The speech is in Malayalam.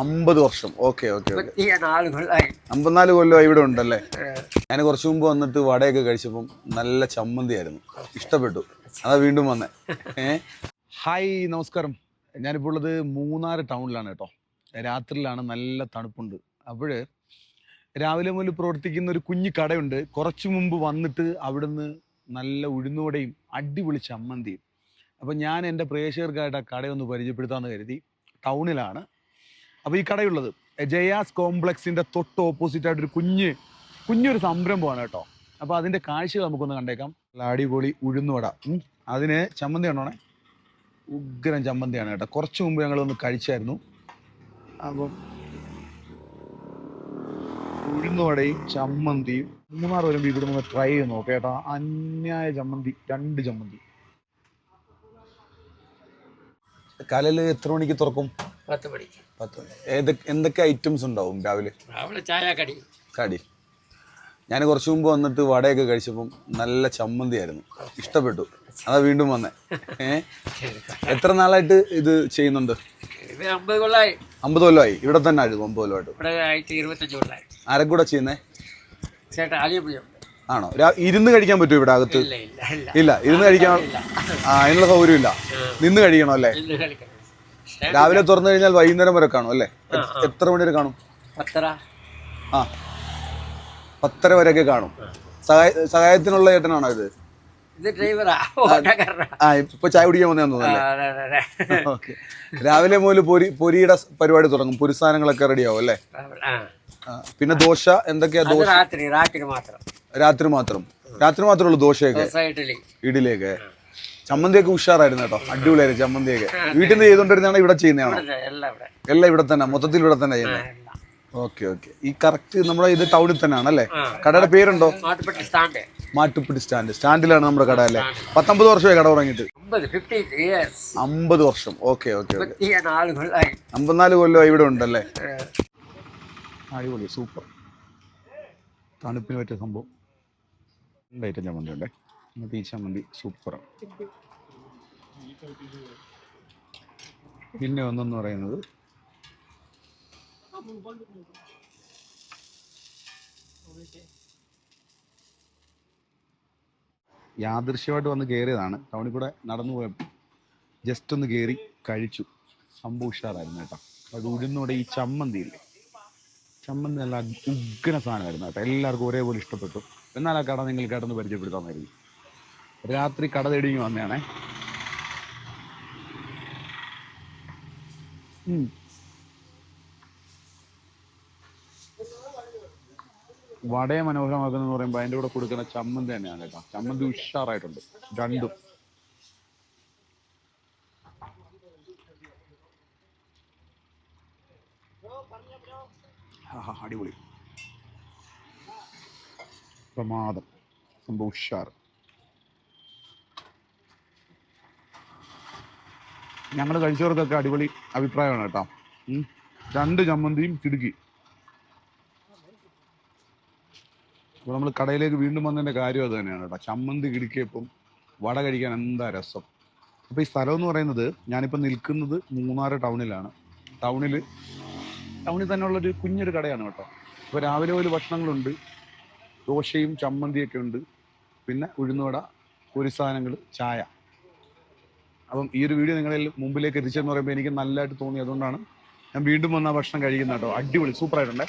അമ്പത് വർഷം. ഓക്കെ ഓക്കെ അമ്പത്തിനാല് കൊല്ലം ഇവിടെ ഉണ്ടല്ലേ? ഞാൻ കുറച്ചു മുമ്പ് വന്നിട്ട് വടയൊക്കെ കഴിച്ചപ്പം നല്ല ചമ്മന്തി ആയിരുന്നു ഇഷ്ടപ്പെട്ടു. അതാ വീണ്ടും വന്നേ. ഏ? ഹായ് നമസ്കാരം. ഞാനിപ്പോൾ ഉള്ളത് മൂന്നാർ ടൗണിലാണ് കേട്ടോ. രാത്രിയിലാണ് നല്ല തണുപ്പുണ്ട്. അപ്പോൾ രാവിലെ മുതൽ പ്രവർത്തിക്കുന്ന ഒരു കുഞ്ഞു കടയുണ്ട്. കുറച്ചു മുമ്പ് വന്നിട്ട് അവിടുന്ന് നല്ല ഉഴുന്നുവടയും അടിപൊളി ചമ്മന്തിയും. അപ്പം ഞാൻ എന്റെ പ്രേക്ഷകർക്കായിട്ട് ആ കടയൊന്ന് പരിചയപ്പെടുത്താമെന്ന് കരുതി. ടൗണിലാണ്. അപ്പോൾ ഈ കടയുള്ളത്. ജയാസ് കോംപ്ലക്സിന്റെ തൊട്ട് ഓപ്പോസിറ്റ് ആയിട്ടൊരു കുഞ്ഞ് കുഞ്ഞൊരു സംരംഭമാണ് കേട്ടോ. അപ്പോൾ അതിന്റെ കാഴ്ചകൾ നമുക്കൊന്ന് കണ്ടേക്കാം. അടിപൊളി ഉഴുന്നുവട. അതിന് ചമ്മന്തി ഉണ്ടോണേ ഉഗ്രം ചമ്മന്തിയാണ് കേട്ടോ. കുറച്ച് മുമ്പ് ഞങ്ങളൊന്ന് കഴിച്ചായിരുന്നു. അപ്പം ഉഴുന്നുവടയും ചമ്മന്തിയും മൂന്നാർ വരുമ്പോൾ ഇവിടെ നിന്ന് ട്രൈ ചെയ്ത് നോക്കാം കേട്ടോ. അന്യായ ചമ്മന്തി രണ്ട് ചമ്മന്തി. കലല് എത്ര മണിക്ക് തുറക്കും? പത്ത് മണിക്ക്. പത്ത് മണി. ഏതൊക്കെ എന്തൊക്കെ ഐറ്റംസ് ഉണ്ടാവും രാവിലെ? രാവിലെ ചായ കടി. കടി. ഞാൻ കുറച്ചു മുമ്പ് വന്നിട്ട് വടയൊക്കെ കഴിച്ചപ്പം നല്ല ചമ്മന്തി ആയിരുന്നു. ഇഷ്ടപ്പെട്ടു. അതാ വീണ്ടും വന്നേ. ഏഹ് എത്ര നാളായിട്ട് ഇത് ചെയ്യുന്നുണ്ട്? അമ്പത് കൊല്ലമായി ഇവിടെ തന്നെ ആയിരുന്നു അമ്പത് കൊല്ലമായിട്ട്. ഇവിടെ ആയിട്ട് ഇരുപത്തഞ്ച് കൊള്ളായി ആരെ കൂടെ ചെയ്യുന്നേ? ചേട്ടാ അലിയപ്പുഴം ആണോ? ഇരുന്ന് കഴിക്കാൻ പറ്റുമോ ഇവിടെ അകത്ത്? ഇല്ല ഇരുന്ന് കഴിക്കാൻ ആ അതിനുള്ള സൗകര്യം ഇല്ല. നിന്ന് കഴിക്കണം. അല്ലേ രാവിലെ തുറന്നു കഴിഞ്ഞാൽ വൈകുന്നേരം വരെ കാണും അല്ലേ. എത്ര മണി വരെ കാണും? ആ. പത്തര വരെയൊക്കെ കാണും. സഹായ സഹായത്തിനുള്ള ചേട്ടനാണോ ഇത്? ആ ഇപ്പൊ ചായ കുടിക്കാൻ വന്നേ തോന്നുന്നു രാവിലെ മുതൽ പൊരി പൊരിയുടെ പരിപാടി തുടങ്ങും. പൊരിസാധനങ്ങളൊക്കെ റെഡിയാവും അല്ലേ? പിന്നെ ദോശ എന്തൊക്കെയാ ദോശ? രാത്രി രാത്രി മാത്രം. രാത്രി മാത്രം. രാത്രി മാത്രമേ ഉള്ളൂ ദോശയൊക്കെ. ഇഡിലിയൊക്കെ ചമ്മന്തിയൊക്കെ ഉഷാറായിരുന്നു കേട്ടോ. അടിപൊളിയായിരുന്നു ചമ്മന്തിയൊക്കെ. വീട്ടിൽ നിന്ന് ചെയ്തുകൊണ്ടിരുന്നാണ് ഇവിടെ ചെയ്യുന്നതാണോ? എല്ലാം ഇവിടെ. തന്നെ മൊത്തത്തിൽ ഇവിടെ തന്നെ ചെയ്യുന്നത് ഓക്കെ ഓക്കെ. ഈ കറക്റ്റ് നമ്മുടെ ഇത് ടൗണിൽ തന്നെയാണ് അല്ലേ. കടയുടെ പേരുണ്ടോ? മാട്ടുപ്പെട്ടി സ്റ്റാൻഡ്. സ്റ്റാൻഡിലാണ് നമ്മുടെ കട അല്ലേ? പത്തൊമ്പത് വർഷമായി കട തുടങ്ങിയിട്ട്. അമ്പത് വർഷം. ഓക്കെ ഓക്കെ അമ്പത്തിനാല് കൊല്ലം ഇവിടെ ഉണ്ടല്ലേ? അടിപൊളി സൂപ്പർ. തണുപ്പിന് പറ്റിയ സംഭവം. രണ്ട് ഐറ്റം ചമ്മന്തി ഉണ്ട് എന്നിട്ട് ഈ ചമ്മന്തി സൂപ്പറാണ് പിന്നെ ഒന്നെന്ന് പറയുന്നത് യാദൃശ്യമായിട്ട് വന്ന് കയറിയതാണ് ടൗണിൽ കൂടെ നടന്നു പോയപ്പോൾ ജസ്റ്റ് ഒന്ന് കയറി കഴിച്ചു. സംഭവം ഉഷാറായിരുന്നു കേട്ടോ. അത് ഉഴുന്നൂടെ ഈ ചമ്മന്തി ഇല്ലേ? ചമ്മന്തി നല്ല ഉഗ്ര സാധനമായിരുന്നു കേട്ടോ. എല്ലാവർക്കും ഒരേപോലെ ഇഷ്ടപ്പെട്ടു. എന്നാൽ ആ കട നിങ്ങൾ കിടന്ന് പരിചയപ്പെടുത്താമായിരുന്നു രാത്രി കട തേടിങ്ങി വന്നതാണേ. വടയെ മനോഹരമാക്കുന്ന പറയുമ്പോൾ അതിന്റെ കൂടെ കൊടുക്കുന്ന ചമ്മന്തി തന്നെയാണ് കേട്ടോ. ചമ്മന്തി ഉഷാറായിട്ടുണ്ട്. രണ്ടും. അടിപൊളി. പ്രമാദം. സംഭവം ഉഷാർ ഞങ്ങൾ കഴിച്ചവർക്കൊക്കെ അടിപൊളി അഭിപ്രായമാണ് കേട്ടോ. രണ്ട് ചമ്മന്തിയും ചിടുക്കി അപ്പോൾ നമ്മൾ കടയിലേക്ക് വീണ്ടും വന്നതിന്റെ കാര്യം അത് തന്നെയാണ് കേട്ടോ. ചമ്മന്തി കിടുക്കിയപ്പം വട കഴിക്കാൻ എന്താ രസം? അപ്പോൾ ഈ സ്ഥലം എന്ന് പറയുന്നത് ഞാനിപ്പോൾ നിൽക്കുന്നത് മൂന്നാർ ടൗണിലാണ്. ടൗണിൽ ടൗണിൽ തന്നെ ഉള്ളൊരു കുഞ്ഞൊരു കടയാണ് കേട്ടോ. ഇപ്പോൾ രാവിലെ ഒരു ഭക്ഷണങ്ങളുണ്ട്. ദോശയും ചമ്മന്തിയൊക്കെ ഉണ്ട്. പിന്നെ ഉഴുന്നുവട ഒരു സാധനങ്ങൾ ചായ. അപ്പം ഈ ഒരു വീഡിയോ നിങ്ങളിൽ മുമ്പിലേക്ക് എത്തിച്ചെന്ന് പറയുമ്പോൾ എനിക്ക് നല്ലതായിട്ട് തോന്നി. അതുകൊണ്ടാണ് ഞാൻ വീണ്ടും വന്ന ഭക്ഷണം കഴിക്കുന്നത് കേട്ടോ. അടിപൊളി സൂപ്പറായിട്ടുണ്ടേ.